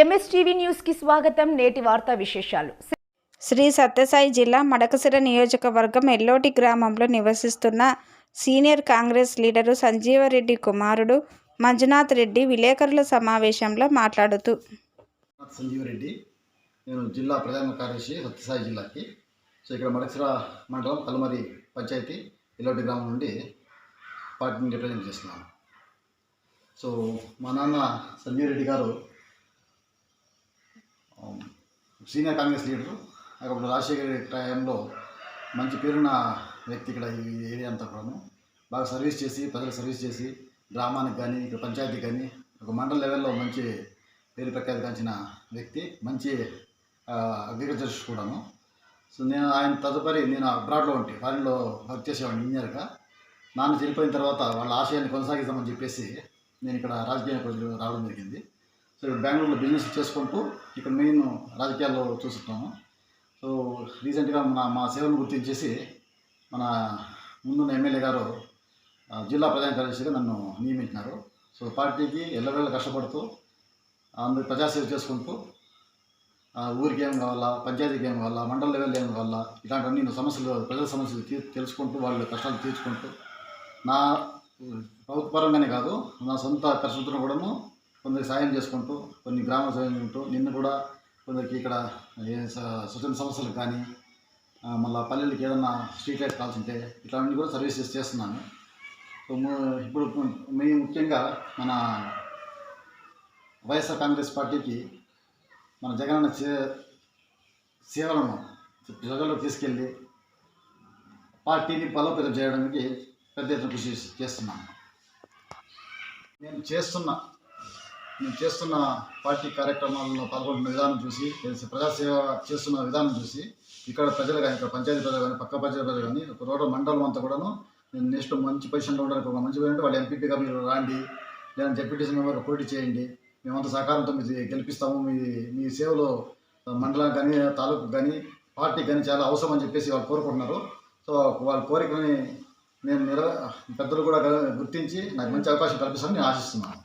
MSTV న్యూస్కి స్వాగతం. నేటి వార్తా విశేషాలు. శ్రీ సత్యసాయి జిల్లా మడకసిర నియోజకవర్గం ఎల్లోటి గ్రామంలో నివసిస్తున్న సీనియర్ కాంగ్రెస్ లీడరు సంజీవరెడ్డి కుమారుడు మంజునాథ్ రెడ్డి విలేకరుల సమావేశంలో మాట్లాడుతూ సంజీవ్ రెడ్డి నేను జిల్లా ప్రధాన కార్యదర్శి సత్యసాయి జిల్లాకి. సో ఇక్కడ మడక్సిర మండలం కలమరి పంచాయతీ ఇల్లోటి గ్రామం నుండి పార్టీని రిప్రజెంట్ చేస్తున్నాను. సో మా నాన్న సంజీవ్ రెడ్డి గారు సీనియర్ కాంగ్రెస్ లీడరు అప్పుడు రాజశేఖర్ రెడ్డి టైంలో మంచి పేరున్న వ్యక్తి ఇక్కడ ఈ ఏరియా అంతా కూడాను. బాగా సర్వీస్ చేసి ప్రజలు సర్వీస్ చేసి గ్రామానికి కానీ ఇక్కడ పంచాయతీకి కానీ ఒక మండల లెవెల్లో మంచి పేరు ప్రఖ్యాతి వ్యక్తి మంచి అగ్రికల్చర్ కూడాను. సో నేను ఆయన తదుపరి నేను అబ్రాడ్లో ఉంటే ఫారిన్లో వర్క్ చేసేవాడిని ఇంజనీర్గా. నాన్న చనిపోయిన తర్వాత వాళ్ళ ఆశయాన్ని కొనసాగిద్దామని చెప్పేసి నేను ఇక్కడ రాజకీయ ప్రజలు రావడం జరిగింది. సో బెంగళూరులో బిజినెస్ చేసుకుంటూ ఇక్కడ మెయిన్ రాజకీయాల్లో చూస్తున్నాము సో రీసెంట్గా మన మా సేవను గుర్తించేసి మన ముందున్న ఎమ్మెల్యే గారు జిల్లా ప్రధాన కార్యదర్శిగా నన్ను నియమించినారు. సో పార్టీకి ఎల్లవేళ కష్టపడుతూ అందరు ప్రజాసేవ చేసుకుంటూ ఊరికి ఏం కావాలా పంచాయతీకి ఏం కావాలా మండల లెవెల్ ఏం కావాలా ఇలాంటివన్నీ సమస్యలు ప్రజల సమస్యలు తీ తెలుసుకుంటూ వాళ్ళ కష్టాలు తీర్చుకుంటూ నా ప్రభుత్వపరంగానే కాదు నా సొంత ఖర్చులతో కూడాను కొందరికి సాయం చేసుకుంటూ కొన్ని గ్రామ సాయం చేసుకుంటూ నిన్న కూడా కొందరికి ఇక్కడ ఏ స- స్వచ్ఛంద సమస్యలకు కానీ మళ్ళీ పల్లెలకి ఏదన్నా స్ట్రీట్ లైట్ కావాల్సి ఉంటే ఇట్లాంటివి కూడా సర్వీసెస్ చేస్తున్నాను. సో ఇప్పుడు మేము ముఖ్యంగా మన వైఎస్ఆర్ కాంగ్రెస్ పార్టీకి మన జగనన్న సే సేవలను ప్రజల్లోకి తీసుకెళ్ళి పార్టీని బలోపేతం చేయడానికి పెద్ద ఎత్తున కృషి చేస్తున్నాను. నేను చేస్తున్న నేను చేస్తున్న పార్టీ కార్యక్రమాల్లో పాల్గొంటున్న విధానం చూసి ప్రజాసేవ చేస్తున్న విధానం చూసి ఇక్కడ ప్రజలు కానీ ఇక్కడ పంచాయతీ ప్రజలు కానీ పక్క పంచాయతీ ప్రజలు కానీ ఒక రోడ్డు మండలం అంతా కూడాను నేను నెక్స్ట్ మంచి పొజిషన్లో ఉండడానికి ఒక మంచి పోయింటే వాళ్ళు ఎంపీపీగా మీరు రాండి లేదా జెడ్పీటీసీ మెంబర్ పోటీ చేయండి. మేమంతా సహకారంతో మీరు గెలిపిస్తాము. మీ మీ సేవలో మండలానికి కానీ తాలూకు కానీ పార్టీ కానీ చాలా అవసరం అని చెప్పేసి వాళ్ళు కోరుకుంటున్నారు. సో వాళ్ళ కోరికని నేను నిర పెద్దలు కూడా గుర్తించి నాకు మంచి అవకాశం కల్పిస్తామని నేను ఆశిస్తున్నాను.